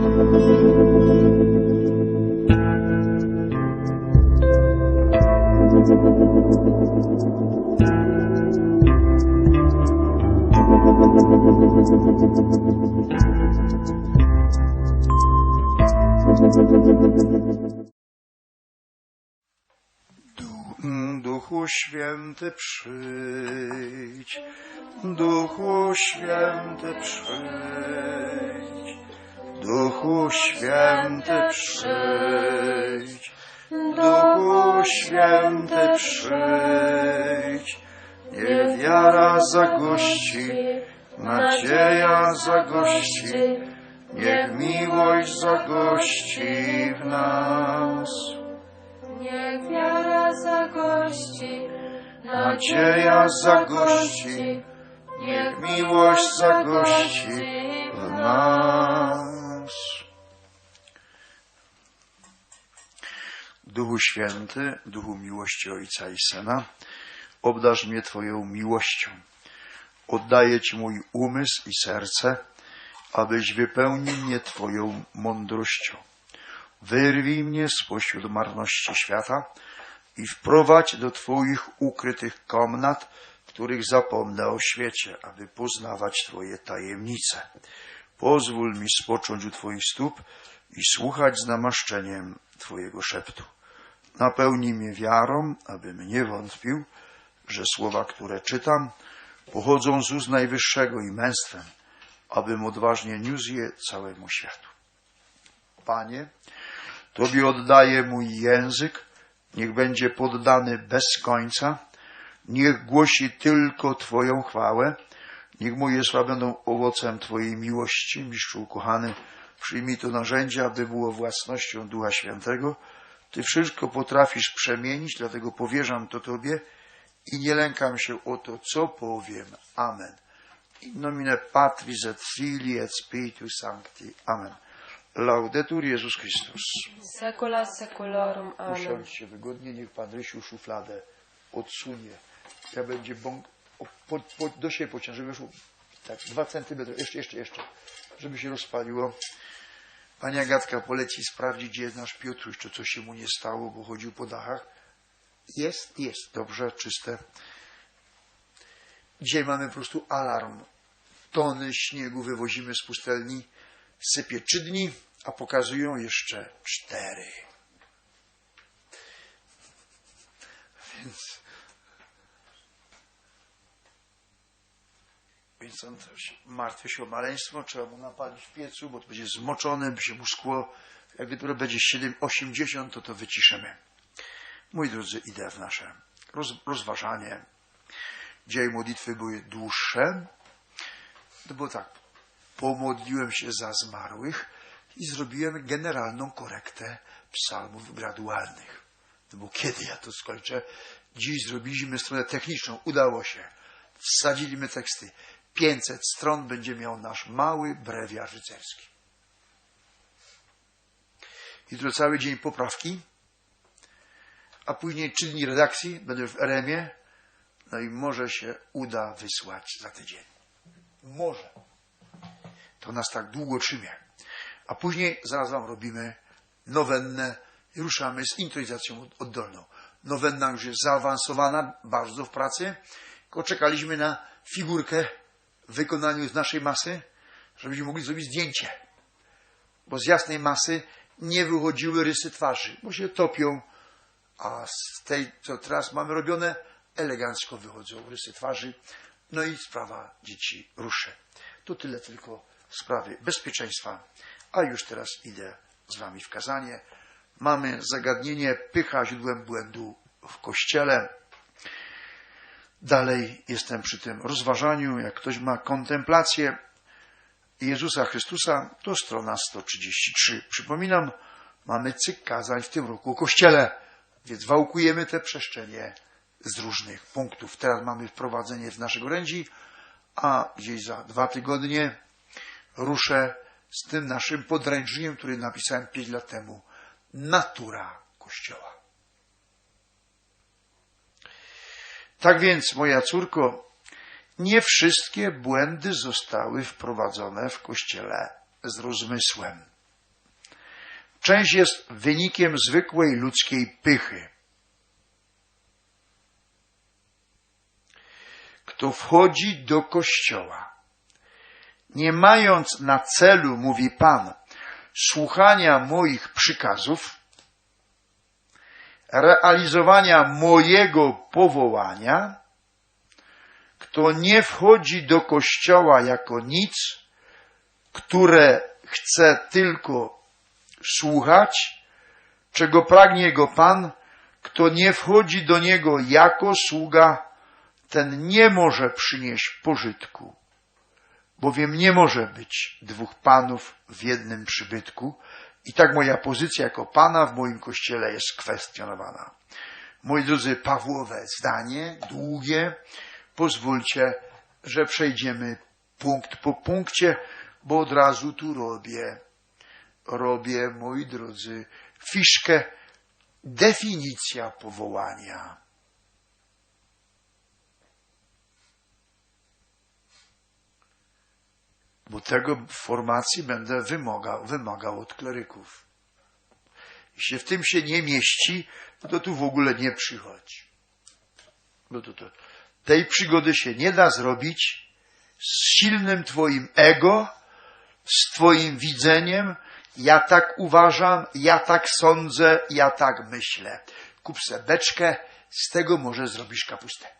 Du- Duchu Święty przyjdź, Duchu Święty przyjdź, Duchu Święty przyjdź, Duchu Święty przyjdź, niech wiara zagości, nadzieja zagości, niech miłość zagości w nas. Niech wiara zagości, Nadzieja zagości, niech miłość zagości w nas. Duchu Święty, Duchu miłości Ojca i Syna, obdarz mnie Twoją miłością. Oddaję Ci mój umysł i serce, abyś wypełnił mnie Twoją mądrością. Wyrwij mnie spośród marności świata i wprowadź do Twoich ukrytych komnat, w których zapomnę o świecie, aby poznawać Twoje tajemnice. Pozwól mi spocząć u Twoich stóp i słuchać z namaszczeniem Twojego szeptu. Napełnij mnie wiarą, abym nie wątpił, że słowa, które czytam, pochodzą z ust Najwyższego i męstwem, abym odważnie niósł je całemu światu. Panie, Tobie oddaję mój język, niech będzie poddany bez końca, niech głosi tylko Twoją chwałę, niech moje słowa będą owocem Twojej miłości, mistrzu ukochany, przyjmij to narzędzie, aby było własnością Ducha Świętego. Ty wszystko potrafisz przemienić, dlatego powierzam to Tobie i nie lękam się o to, co powiem. Amen. In nomine Patris et Filii et Spiritus Sancti. Amen. Laudetur Jezus Chrystus. secula seculorum. Amen. Usiądźcie wygodnie, niech Pan Rysiu szufladę odsunie. Ja będzie bąk, po, po, do siebie pociąć, żeby wyszło tak, dwa centymetry, jeszcze, jeszcze, jeszcze, żeby się rozpaliło. Pani Agatka poleci sprawdzić, gdzie jest nasz Piotruś, czy coś się mu nie stało, bo chodził po dachach. Jest, jest, dobrze, czyste. Dzisiaj mamy po prostu alarm. Tony śniegu wywozimy z pustelni, sypie trzy dni, a pokazują jeszcze cztery. Więc, więc on też martwi się o maleństwo, trzeba mu napalić w piecu, bo to będzie zmoczone, by się mu szkło. Jak dopiero będzie 7, 80, to to wyciszymy. Moi drodzy, idę w nasze roz, rozważanie. Dzisiaj modlitwy były dłuższe. To było tak. Pomodliłem się za zmarłych i zrobiłem generalną korektę psalmów gradualnych. No bo kiedy ja to skończę? Dziś zrobiliśmy stronę techniczną. Udało się. Wsadziliśmy teksty. 500 stron będzie miał nasz mały brewiarz rycerski. Jutro cały dzień poprawki, a później trzy dni redakcji, będę w RM-ie, no i może się uda wysłać za tydzień. Może. To nas tak długo trzymie. A później zaraz wam robimy nowennę i ruszamy z intronizacją oddolną. Nowenna już jest zaawansowana bardzo w pracy, tylko czekaliśmy na figurkę wykonaniu z naszej masy, żebyśmy mogli zrobić zdjęcie. Bo z jasnej masy nie wychodziły rysy twarzy, bo się topią, a z tej, co teraz mamy robione, elegancko wychodzą rysy twarzy. No i sprawa dzieci ruszy. To tyle tylko sprawy bezpieczeństwa. A już teraz idę z Wami w kazanie. Mamy zagadnienie pycha źródłem błędu w kościele. Dalej jestem przy tym rozważaniu. Jak ktoś ma kontemplację Jezusa Chrystusa, to strona 133. Przypominam, mamy cykl kazań w tym roku o kościele, więc wałkujemy te przestrzenie z różnych punktów. Teraz mamy wprowadzenie w naszych orędzi, a gdzieś za dwa tygodnie ruszę z tym naszym podręcznikiem, który napisałem pięć lat temu. Natura Kościoła. Tak więc, moja córko, nie wszystkie błędy zostały wprowadzone w Kościele z rozmysłem. część jest wynikiem zwykłej ludzkiej pychy. Kto wchodzi do kościoła, nie mając na celu, mówi Pan, słuchania moich przykazów, realizowania mojego powołania, kto nie wchodzi do kościoła jako nic, które chce tylko słuchać, czego pragnie jego Pan, kto nie wchodzi do niego jako sługa, ten nie może przynieść pożytku, bowiem nie może być dwóch panów w jednym przybytku i tak moja pozycja jako pana w moim kościele jest kwestionowana. Moi drodzy, Pawłowe zdanie, długie, pozwólcie, że przejdziemy punkt po punkcie, bo od razu tu robię, robię, moi drodzy, fiszkę, definicja powołania. Bo tego formacji będę wymagał, wymagał od kleryków. Jeśli w tym się nie mieści, no to tu w ogóle nie przychodź. Bo to, to, tej przygody się nie da zrobić z silnym Twoim ego, z Twoim widzeniem. Ja tak uważam, ja tak sądzę, ja tak myślę. Kup se beczkę, z tego może zrobisz kapustę.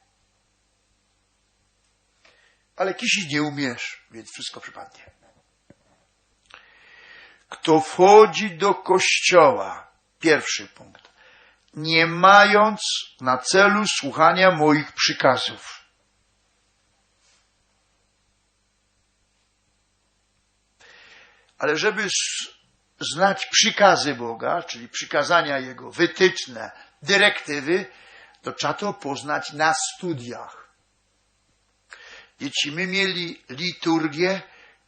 Ale kisić nie umiesz, więc wszystko przypadnie. Kto wchodzi do kościoła, pierwszy punkt, nie mając na celu słuchania moich przykazów. Ale żeby znać przykazy Boga, czyli przykazania Jego, wytyczne, dyrektywy, to trzeba to poznać na studiach. Jeśli my mieli liturgię,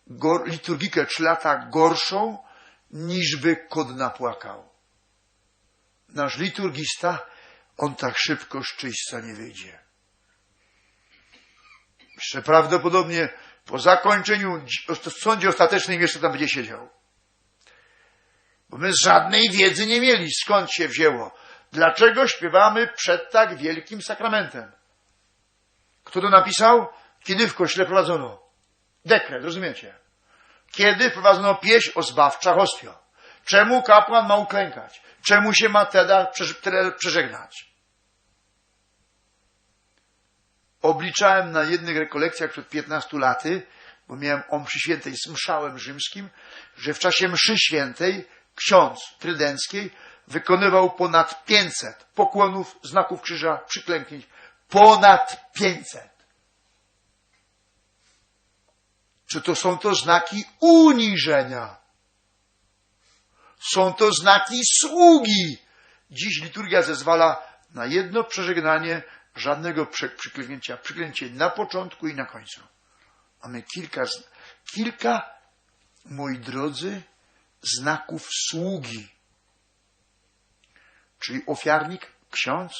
gor, liturgikę trzy lata gorszą, niż by kod napłakał. Nasz liturgista, on tak szybko z czyśćca nie wyjdzie. Jeszcze prawdopodobnie po zakończeniu w sądzie ostatecznym jeszcze tam będzie siedział. Bo my żadnej wiedzy nie mieli, skąd się wzięło. Dlaczego śpiewamy przed tak wielkim sakramentem? Kto to napisał? Kiedy w kościele prowadzono? Dekret, rozumiecie? Kiedy prowadzono pieśń o zbawczach ostio? Czemu kapłan ma uklękać? Czemu się ma teda przeżegnać? Obliczałem na jednych rekolekcjach przed 15 laty, bo miałem mszy świętej z mszałem rzymskim, że w czasie mszy świętej ksiądz trydenckiej wykonywał ponad 500 pokłonów, znaków krzyża, przyklęknięć. Ponad 500. Czy to są to znaki uniżenia? Są to znaki sługi. Dziś liturgia zezwala na jedno przeżegnanie, żadnego przyklęknięcia. Przyklęcie na początku i na końcu. Mamy kilka, kilka, moi drodzy, znaków sługi. Czyli ofiarnik, ksiądz,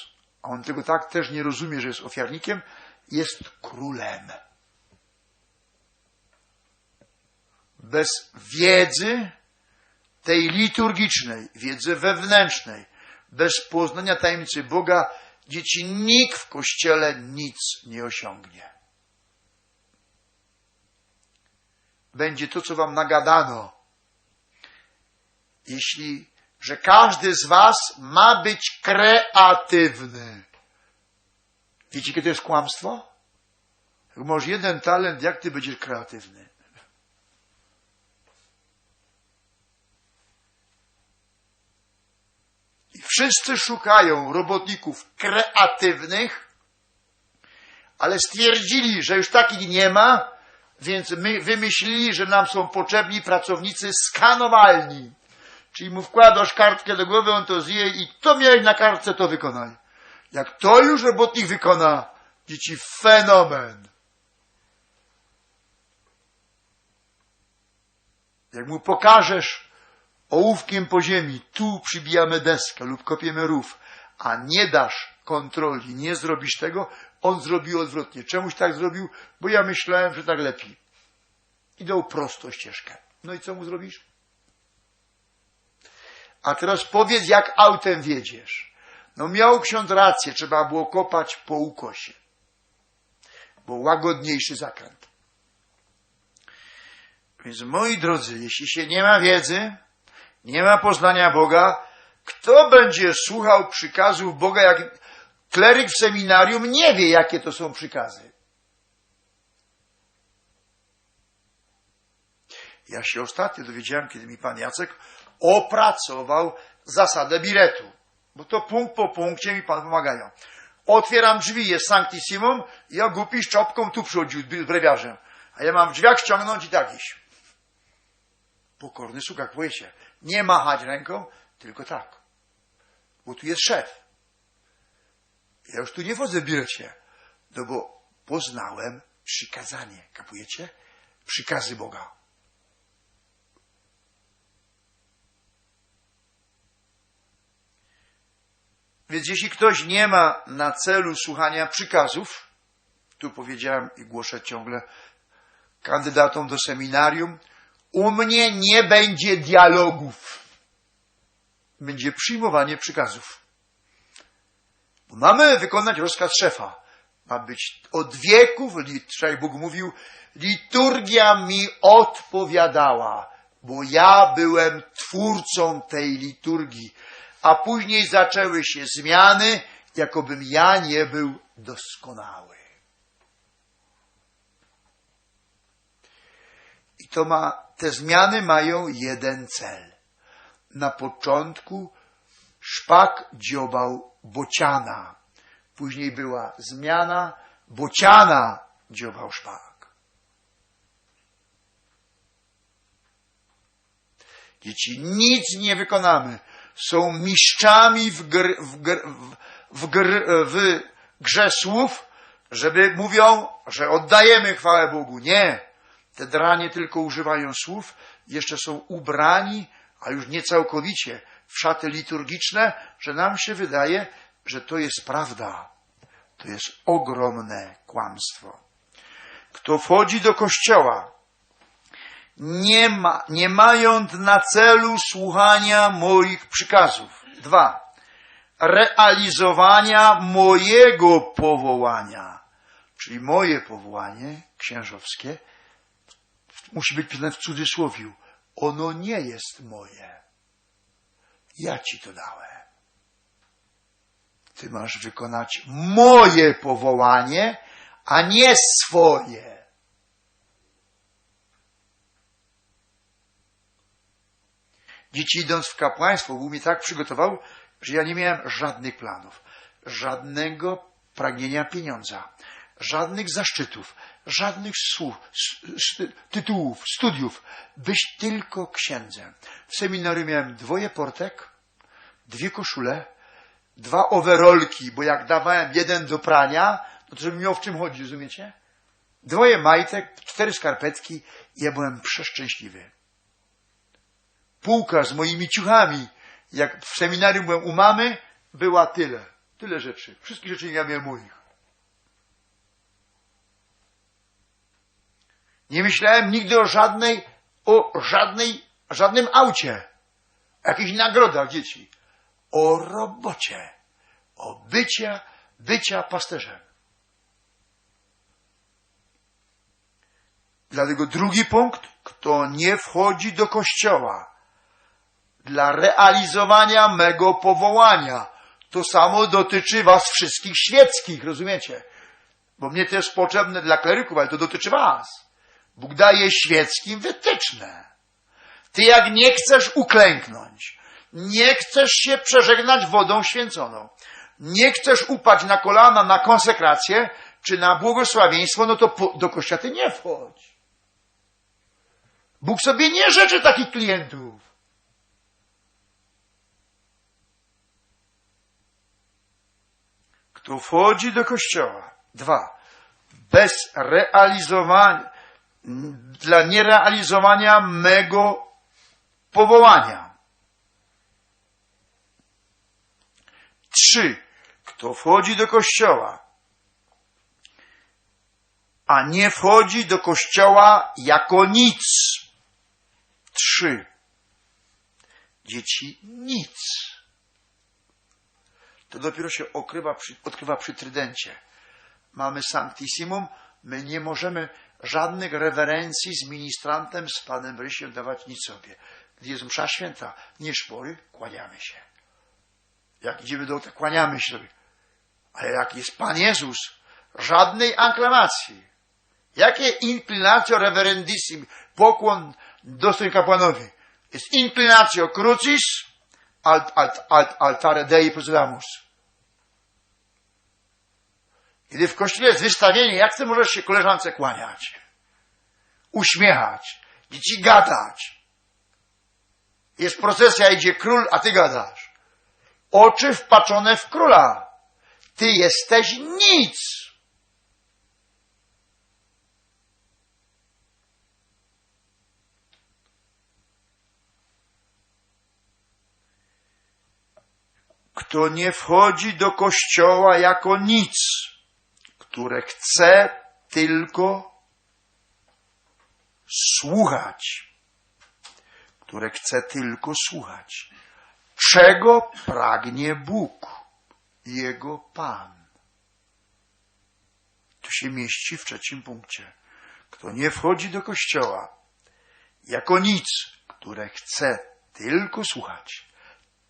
a on tego tak też nie rozumie, że jest ofiarnikiem, jest królem. Bez wiedzy tej liturgicznej, wiedzy wewnętrznej, bez poznania tajemnicy Boga, dzieci nikt w kościele nic nie osiągnie. Będzie to, co wam nagadano. Jeśli, że każdy z was ma być kreatywny. Wiecie, jakie to jest kłamstwo? Jak masz jeden talent, jak ty będziesz kreatywny? Wszyscy szukają robotników kreatywnych, ale stwierdzili, że już takich nie ma, więc my wymyślili, że nam są potrzebni pracownicy skanowalni. Czyli mu wkładasz kartkę do głowy, on to zje i to miałeś na kartce, to wykonaj. Jak to już robotnik wykona, dzieci fenomen. Jak mu pokażesz ołówkiem po ziemi, tu przybijamy deskę lub kopiemy rów, a nie dasz kontroli, nie zrobisz tego, on zrobił odwrotnie. Czemuś tak zrobił, bo ja myślałem, że tak lepiej. I dał prosto ścieżkę. No i co mu zrobisz? A teraz powiedz, jak autem wiedziesz. No miał ksiądz rację, trzeba było kopać po ukosie. Bo łagodniejszy zakręt. Więc moi drodzy, jeśli się nie ma wiedzy, nie ma poznania Boga, kto będzie słuchał przykazów Boga, jak kleryk w seminarium nie wie, jakie to są przykazy? Ja się ostatnio dowiedziałem, kiedy mi pan Jacek opracował zasadę biretu. Bo to punkt po punkcie mi pan pomagają. Otwieram drzwi, jest sanctissimum, ja głupi czopką tu przychodził brewiarzem. A ja mam drzwiach ściągnąć i tak iść. Pokorny słuch, jak powiecie. Nie machać ręką, tylko tak. Bo tu jest szef. Ja już tu nie wchodzę w birecie. No bo poznałem przykazanie. Kapujecie? Przykazy Boga. Więc jeśli ktoś nie ma na celu słuchania przykazów, tu powiedziałem i głoszę ciągle kandydatom do seminarium, u mnie nie będzie dialogów. Będzie przyjmowanie przykazów. Bo mamy wykonać rozkaz szefa. Ma być od wieków, wczoraj Bóg mówił, liturgia mi odpowiadała, bo ja byłem twórcą tej liturgii a później zaczęły się zmiany, jakobym ja nie był doskonały. I to ma, te zmiany mają jeden cel. Na początku szpak dziobał bociana. Później była zmiana, bociana dziobał szpak. Dzieci, nic nie wykonamy są mistrzami w, gr, w, gr, w, gr, w grze słów, żeby mówią, że oddajemy chwałę Bogu. Nie. Te dranie tylko używają słów, jeszcze są ubrani, a już nie całkowicie, w szaty liturgiczne, że nam się wydaje, że to jest prawda. To jest ogromne kłamstwo. Kto wchodzi do kościoła, nie, ma, nie mając na celu słuchania moich przykazów. Dwa. Realizowania mojego powołania. Czyli moje powołanie księżowskie musi być pisane w cudzysłowiu. Ono nie jest moje. Ja ci to dałem. Ty masz wykonać moje powołanie, a nie swoje. Dzieci idąc w kapłaństwo, Bóg mnie tak przygotował, że ja nie miałem żadnych planów, żadnego pragnienia pieniądza, żadnych zaszczytów, żadnych słów, tytułów, studiów. Być tylko księdzem. W seminarium miałem dwoje portek, dwie koszule, dwa overolki, bo jak dawałem jeden do prania, no to żebym miał w czym chodzić, rozumiecie? Dwoje majtek, cztery skarpetki i ja byłem przeszczęśliwy półka z moimi ciuchami. Jak w seminarium byłem u mamy, była tyle. Tyle rzeczy. Wszystkie rzeczy nie miałem moich. Nie myślałem nigdy o żadnej, o żadnej, żadnym aucie. Jakichś nagrodach dzieci. O robocie. O bycia, bycia pasterzem. Dlatego drugi punkt, kto nie wchodzi do kościoła, dla realizowania mego powołania. To samo dotyczy was wszystkich świeckich, rozumiecie? Bo mnie jest potrzebne dla kleryków, ale to dotyczy was. Bóg daje świeckim wytyczne. Ty jak nie chcesz uklęknąć, nie chcesz się przeżegnać wodą święconą, nie chcesz upaść na kolana na konsekrację, czy na błogosławieństwo, no to po, do kościoła ty nie wchodź. Bóg sobie nie rzeczy takich klientów. kto wchodzi do kościoła. Dwa. Bez realizowania, dla nierealizowania mego powołania. Trzy. Kto wchodzi do kościoła, a nie wchodzi do kościoła jako nic. Trzy. dzieci nic. To dopiero się odkrywa przy trydencie. Mamy Sanctissimum, my nie możemy żadnych rewerencji z ministrantem, z Panem Rysiem dawać nic sobie. Gdy jest msza święta, nie szpory, kłaniamy się. Jak idziemy do ołtarza, kłaniamy się sobie. Ale jak jest Pan Jezus, żadnej aklamacji. Jakie inclinatio reverendissim, pokłon dostoj kapłanowi. Jest inclinatio crucis, alt, alt, alt, altare Dei precedamus. Kiedy w kościele jest wystawienie, jak ty możesz się koleżance kłaniać? Uśmiechać, dzieci gadać. Jest procesja, idzie król, a ty gadasz. Oczy wpatrzone w króla. Ty jesteś nic. Kto nie wchodzi do kościoła jako nic, które chce tylko słuchać, które chce tylko słuchać, czego pragnie Bóg, Jego Pan. To się mieści w trzecim punkcie. Kto nie wchodzi do kościoła jako nic, które chce tylko słuchać,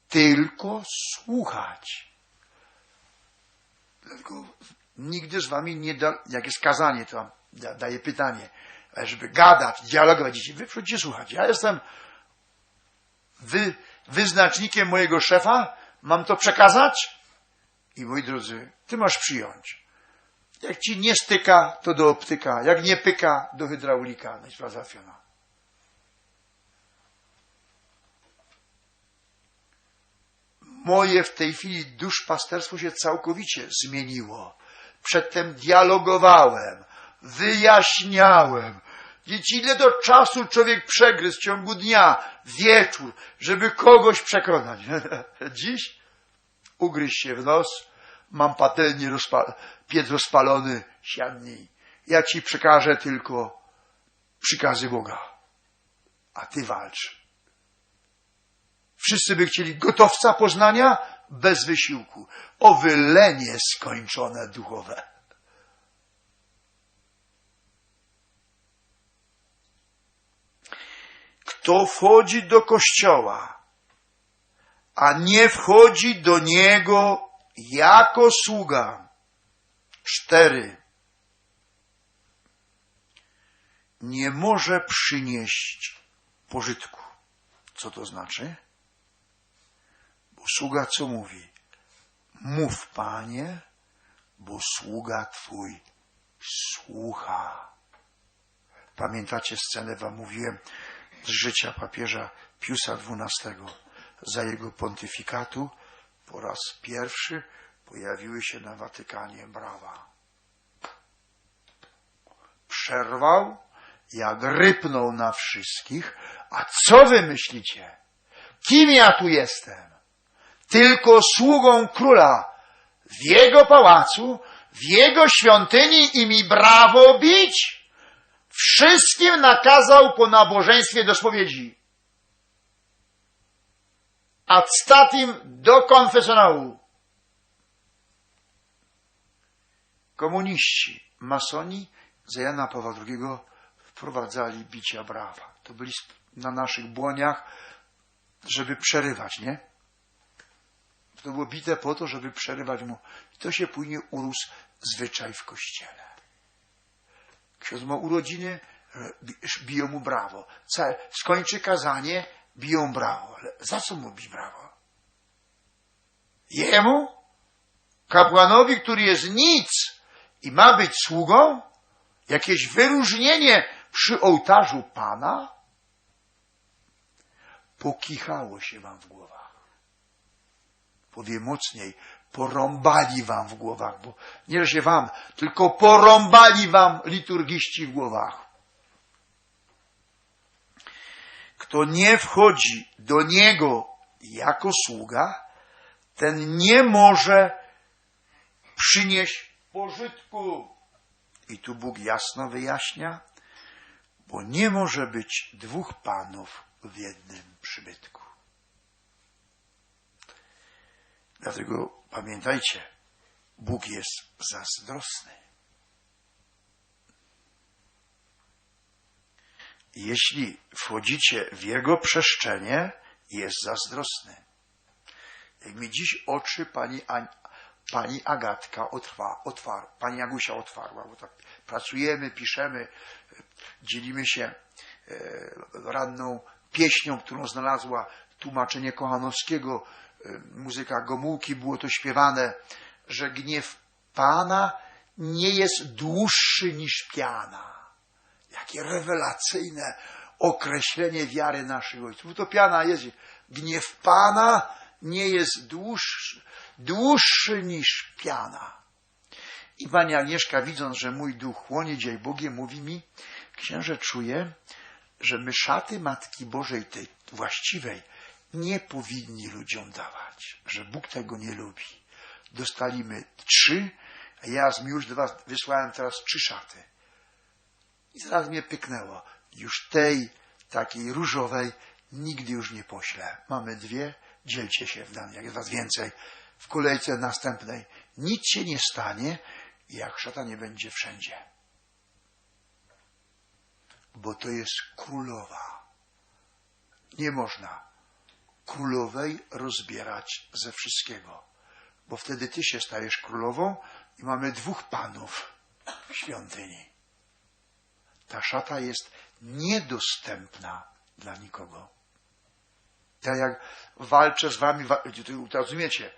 tylko słuchać. Dlatego nigdy z wami nie da, jak jest kazanie, to da, daję pytanie, żeby gadać, dialogować, wy przychodzicie słuchać. Ja jestem wy, wyznacznikiem mojego szefa, mam to przekazać i moi drodzy, ty masz przyjąć. Jak ci nie styka, to do optyka, jak nie pyka, do hydraulika, no i sprawa załatwiona. moje w tej chwili duszpasterstwo się całkowicie zmieniło. Przedtem dialogowałem, wyjaśniałem. Dzieci, ile do czasu człowiek przegryzł w ciągu dnia, wieczór, żeby kogoś przekonać. Dziś ugryź się w nos, mam patelnię, rozpa- piec rozpalony, siadnij. Ja ci przekażę tylko przykazy Boga, a ty walcz. Wszyscy by chcieli gotowca poznania bez wysiłku. O wylenie skończone duchowe. Kto wchodzi do kościoła, a nie wchodzi do niego jako sługa. Cztery. Nie może przynieść pożytku. Co to znaczy? Bo sługa co mówi? Mów, panie, bo sługa twój słucha. Pamiętacie scenę, wam mówiłem, z życia papieża Piusa XII. Za jego pontyfikatu po raz pierwszy pojawiły się na Watykanie brawa. Przerwał, jak rypnął na wszystkich. A co wy myślicie? Kim ja tu jestem? Tylko sługą króla w jego pałacu, w jego świątyni i mi brawo bić. Wszystkim nakazał po nabożeństwie do spowiedzi. Ad statim do konfesjonału. Komuniści, masoni za Jana Pawła II wprowadzali bicia brawa. To byli na naszych błoniach, żeby przerywać, nie? To było bite po to, żeby przerywać mu. I to się później urósł zwyczaj w kościele. Ksiądz ma urodziny, biją mu brawo. Skończy kazanie, biją brawo. Ale za co mu bi brawo? Jemu? Kapłanowi, który jest nic i ma być sługą? Jakieś wyróżnienie przy ołtarzu Pana? Pokichało się wam w głowach powie mocniej, porąbali wam w głowach, bo nie że się wam, tylko porąbali wam liturgiści w głowach. Kto nie wchodzi do niego jako sługa, ten nie może przynieść pożytku. I tu Bóg jasno wyjaśnia, bo nie może być dwóch panów w jednym przybytku. Dlatego pamiętajcie, Bóg jest zazdrosny. Jeśli wchodzicie w Jego przestrzenie, jest zazdrosny. Jak mi dziś oczy pani, Ani, pani Agatka otwa, otwar, pani Agusia otwarła, bo tak pracujemy, piszemy, dzielimy się e, ranną pieśnią, którą znalazła tłumaczenie Kochanowskiego, muzyka Gomułki, było to śpiewane, że gniew Pana nie jest dłuższy niż piana. Jakie rewelacyjne określenie wiary naszych ojców. To piana jest. Gniew Pana nie jest dłuższy, dłuższy niż piana. I pani Agnieszka, widząc, że mój duch chłonie dzień Bogiem, mówi mi, księże, czuję, że my szaty Matki Bożej, tej właściwej, nie powinni ludziom dawać, że Bóg tego nie lubi. Dostaliśmy trzy, a ja z już do was wysłałem teraz trzy szaty. I zaraz mnie pyknęło. Już tej takiej różowej nigdy już nie poślę. Mamy dwie, dzielcie się w danej, jak was więcej. W kolejce następnej nic się nie stanie, jak szata nie będzie wszędzie. Bo to jest królowa. Nie można królowej rozbierać ze wszystkiego, bo wtedy ty się stajesz królową i mamy dwóch panów w świątyni. Ta szata jest niedostępna dla nikogo. Tak jak walczę z wami, rozumiecie,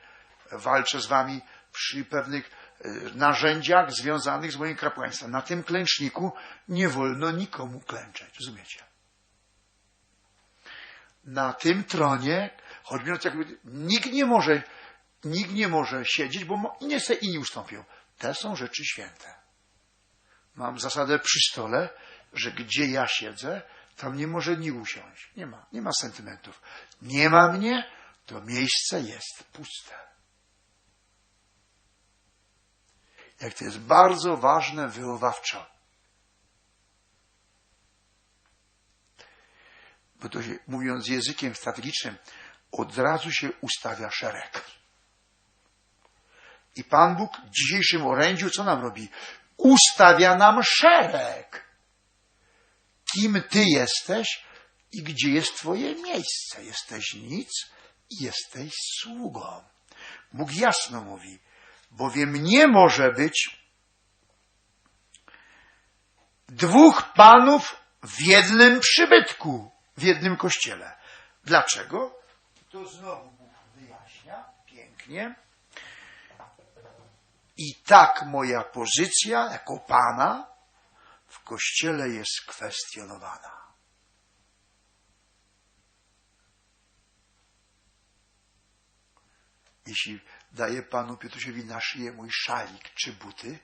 walczę z wami przy pewnych e, narzędziach związanych z moim kapłaństwem. Na tym klęczniku nie wolno nikomu klęczeć, rozumiecie? Na tym tronie, choć mówiąc jakby, nikt nie może, nikt nie może siedzieć, bo nie se inni ustąpią. Te są rzeczy święte. Mam zasadę przy stole, że gdzie ja siedzę, tam nie może nikt usiąść. Nie ma, nie ma sentymentów. Nie ma mnie, to miejsce jest puste. Jak to jest bardzo ważne wychowawczo. Bo to się, mówiąc językiem strategicznym, od razu się ustawia szereg. I Pan Bóg w dzisiejszym orędziu co nam robi? Ustawia nam szereg. Kim Ty jesteś i gdzie jest Twoje miejsce? Jesteś nic i jesteś sługą. Bóg jasno mówi, bowiem nie może być dwóch panów w jednym przybytku, w jednym kościele. Dlaczego? To znowu Bóg wyjaśnia pięknie. I tak moja pozycja jako Pana w kościele jest kwestionowana. Jeśli daję panu Piotrusiowi na szyję mój szalik czy buty,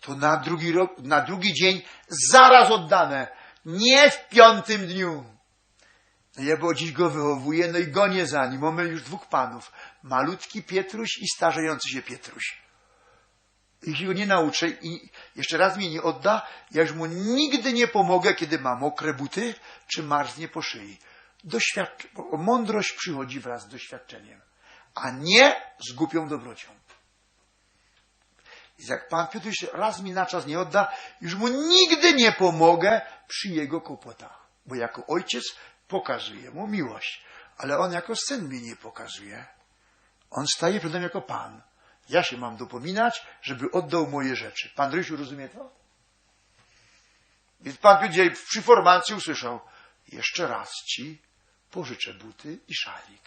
to na drugi, rok, na drugi dzień zaraz oddane. Nie w piątym dniu. Bo dziś go wychowuję, no i gonię za nim. Mamy już dwóch panów. Malutki Pietruś i starzejący się Pietruś. Jeśli go nie nauczę i jeszcze raz mi nie odda, ja już mu nigdy nie pomogę, kiedy ma mokre buty, czy marznie po szyi. Doświadcz... Mądrość przychodzi wraz z doświadczeniem, a nie z głupią dobrocią. I jak Pan Piotr raz mi na czas nie odda, już mu nigdy nie pomogę przy jego kłopotach. Bo jako ojciec pokazuje mu miłość, ale on jako syn mi nie pokazuje. On staje przede mną jako Pan. Ja się mam dopominać, żeby oddał moje rzeczy. Pan Rysiu rozumie to? Więc Pan Piotr przy formacji usłyszał, jeszcze raz ci pożyczę buty i szalik.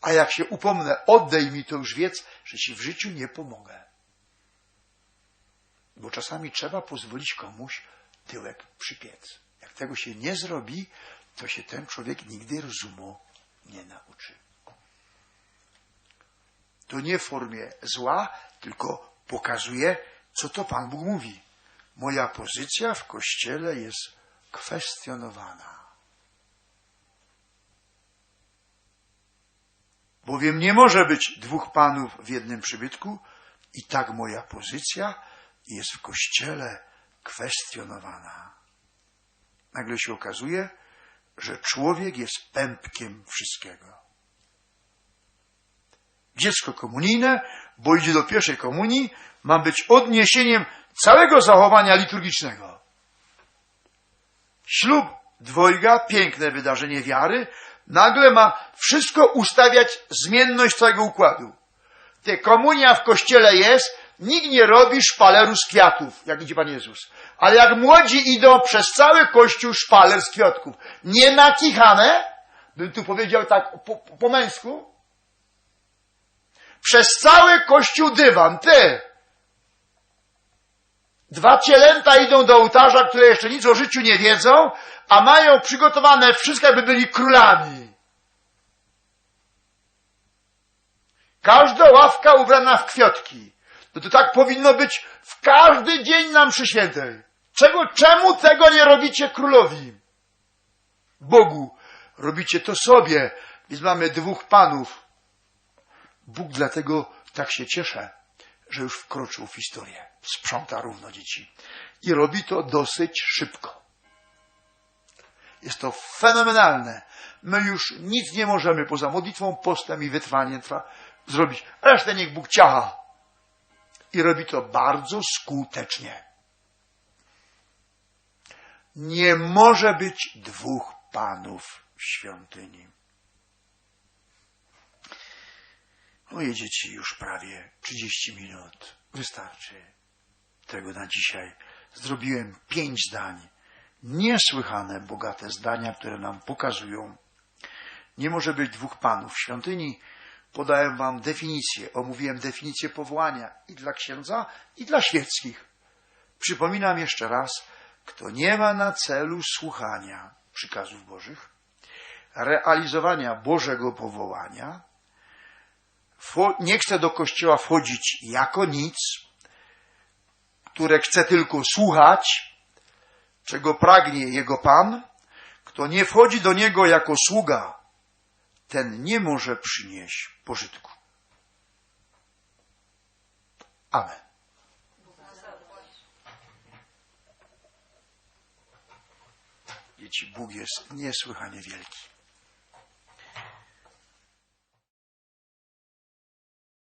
A jak się upomnę, oddaj mi to już wiedz, że ci w życiu nie pomogę. Bo czasami trzeba pozwolić komuś tyłek przypiec. Jak tego się nie zrobi, to się ten człowiek nigdy rozumu nie nauczy. To nie w formie zła, tylko pokazuje, co to Pan Bóg mówi. Moja pozycja w kościele jest kwestionowana. Bowiem nie może być dwóch panów w jednym przybytku i tak moja pozycja jest w kościele kwestionowana. Nagle się okazuje, że człowiek jest pępkiem wszystkiego. Dziecko komunijne, bo idzie do pierwszej komunii, ma być odniesieniem całego zachowania liturgicznego. Ślub dwojga, piękne wydarzenie wiary, nagle ma wszystko ustawiać zmienność całego układu. Te komunia w kościele jest, nikt nie robi szpaleru z kwiatów, jak idzie Pan Jezus. Ale jak młodzi idą przez cały kościół szpaler z kwiatków, nie nakichane, bym tu powiedział tak po, po męsku, przez cały kościół dywan, ty. Dwa cielęta idą do ołtarza, które jeszcze nic o życiu nie wiedzą, a mają przygotowane wszystko, jakby byli królami. Każda ławka ubrana w kwiatki. No to tak powinno być w każdy dzień nam przy świętej. Czego, czemu tego nie robicie królowi? Bogu. Robicie to sobie, więc mamy dwóch panów. Bóg dlatego tak się cieszy, że już wkroczył w historię. Sprząta równo dzieci. I robi to dosyć szybko. Jest to fenomenalne. My już nic nie możemy poza modlitwą, postem i wytrwaniem trwa, zrobić. Resztę niech Bóg ciacha. I robi to bardzo skutecznie. Nie może być dwóch panów w świątyni. Moje dzieci już prawie 30 minut. Wystarczy tego na dzisiaj. Zrobiłem pięć zdań. Niesłychane, bogate zdania, które nam pokazują. Nie może być dwóch panów w świątyni. Podałem wam definicję, omówiłem definicję powołania i dla księdza, i dla świeckich. Przypominam jeszcze raz, kto nie ma na celu słuchania przykazów Bożych, realizowania Bożego powołania, nie chce do kościoła wchodzić jako nic, które chce tylko słuchać, czego pragnie jego Pan, kto nie wchodzi do niego jako sługa, ten nie może przynieść pożytku. Amen. Dzieci, Bóg jest niesłychanie wielki.